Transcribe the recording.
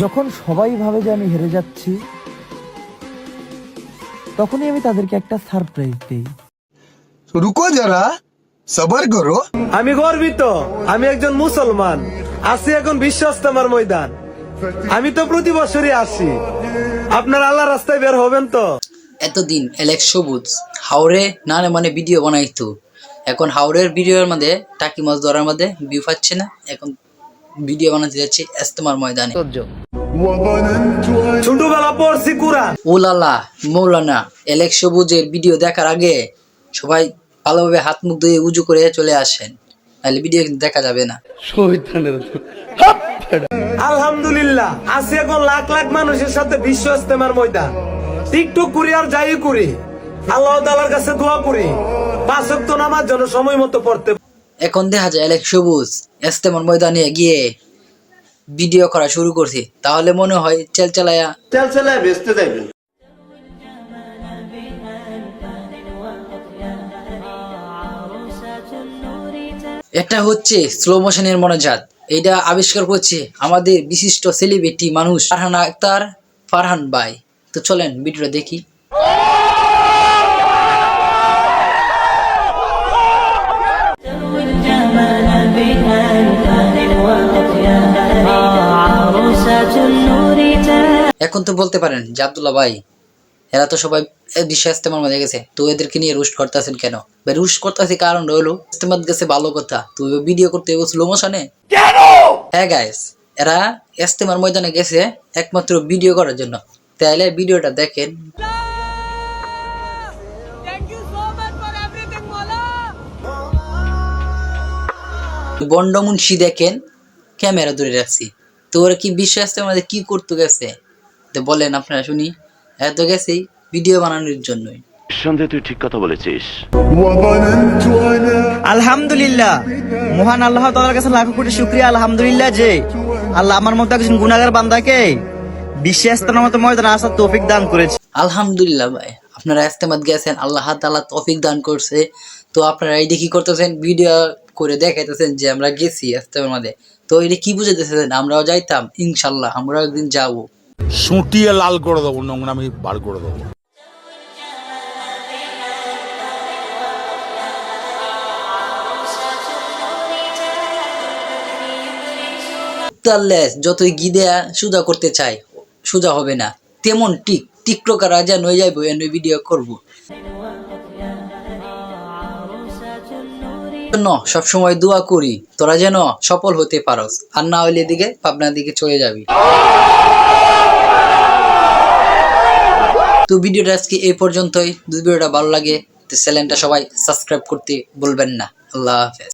যখন সবাই ভাবে যে আমি হেরে যাচ্ছি তখনই আমি তাদেরকে একটা সারপ্রাইজ দিই। রুকো যারা সবার করো। আমি গর্বিত আমি একজন মুসলমান আছি এখন বিশ্ব ইস্তেমার ময়দান। আমি তো প্রতি বছরই আসি। আপনার আল্লাহ রাস্তায় বের হবেন তো? এতদিন এলেক্স সবুজ হাওড়ে নানে মানে ভিডিও বানাইতো। এখন হাওড়ের ভিডিওর মধ্যে টাকি মাছ ধরার মধ্যে ভিউ পাচ্ছে না এখন ভিডিও বানাতে যাচ্ছে এস্তেমার ময়দানে। ছোটবেলা পড়ছি কুরআন। ওলালা মৌলানা এলেক্স সবুজের ভিডিও দেখার আগে সবাই ভালোভাবে হাত মুখ ধুয়ে উজু করে চলে আসেন তাহলে ভিডিও দেখা যাবে না। আলহামদুলিল্লাহ আছি এখন লাখ লাখ মানুষের সাথে বিশ্ব ইস্তেমার ময়দান। টিকটক করি আর যাই করি আল্লাহ তালার কাছে দোয়া করি। পাঁচ ওয়াক্ত নামাজ যেন সময় মতো পড়তে এখন দেখা যায় এলেক্স সবুজ এস্তেমার ময়দানে গিয়ে ভিডিও করা শুরু করছে। তাহলে মনে হয় চেল চালায়া তেল ছেলে বেচতে যাইবেন। এটা হচ্ছে স্লো মোশনের মনোজাত। এটা আবিষ্কার করছে আমাদের বিশিষ্ট সেলিব্রিটি মানুষ ফারহান আক্তার ফারহান ভাই। তো চলেন ভিডিওটা দেখি। এখন তো বলতে পারেন যে আবদুল্লাহ ভাই এরা তো সবাই বিশ্ব ইস্তেমার মধ্যে গেছে। তো এদেরকে নিয়ে রুস্ট করতেছেন কেন? ভাই রুস্ট করতেছি কারণ হলো ইস্তেমাত গেছে ভালো কথা। তুই ভিডিও করতে স্লো মোশনে? হ্যাঁ গাইস এরা ইস্তেমার ময়দানে গেছে একমাত্র ভিডিও করার জন্য। তাহলে ভিডিওটা দেখেন. বন্ডমুন্সি দেখেন ক্যামেরা ধরে রাখছি। তো ওরা কি বিশ্ব ইস্তেমার মধ্যে কি করতে গেছে? তো বলেন আপনারা শুনি। এত গেছি ভিডিও বানানোর জন্যই। নিঃসন্দেহে তুই ঠিক কথা বলেছিস। আলহামদুলিল্লাহ মহান আল্লাহ তাআলার কাছে লাখো কোটি শুকরিয়া আলহামদুলিল্লাহ যে আল্লাহ আমার মতো একজন গুনাহগার বান্দাকে বিশ্বাস তার মতো ময়দানে আসার তৌফিক দান করেছে। আলহামদুলিল্লাহ ভাই আপনারা ইস্তেমাত গেছেন আল্লাহ তাআলা তৌফিক দান করছে। তো আপনারা এই কি করতেছেন? ভিডিও করে দেখাইতেছেন যে আমরা গেছি ইস্তেমার মধ্যে তো এটা কি বুঝাইতেছেন আমরাও যাইতাম ইনশাল্লাহ আমরাও একদিন যাব। সুটিয়ে লাল করে দেবো, নোংরামি বার করে দেবো। যতই গিদেয়া সোজা করতে চাই, সোজা হবে না। তেমন টিক টিকটকার রাজা নয়ে যাইবো এনে ভিডিও করব। জন্য সবসময় দোয়া করি, তোরা যেন সফল হতে পারস, আর না হইলে এদিকে পাবনার দিকে চলে যাবি। তো ভিডিওটা আজকে এই পর্যন্তই। যদি ভিডিওটা ভালো লাগে, তো চ্যানেলটা সবাই সাবস্ক্রাইব করতে বলবেন না। আল্লাহ হাফেজ।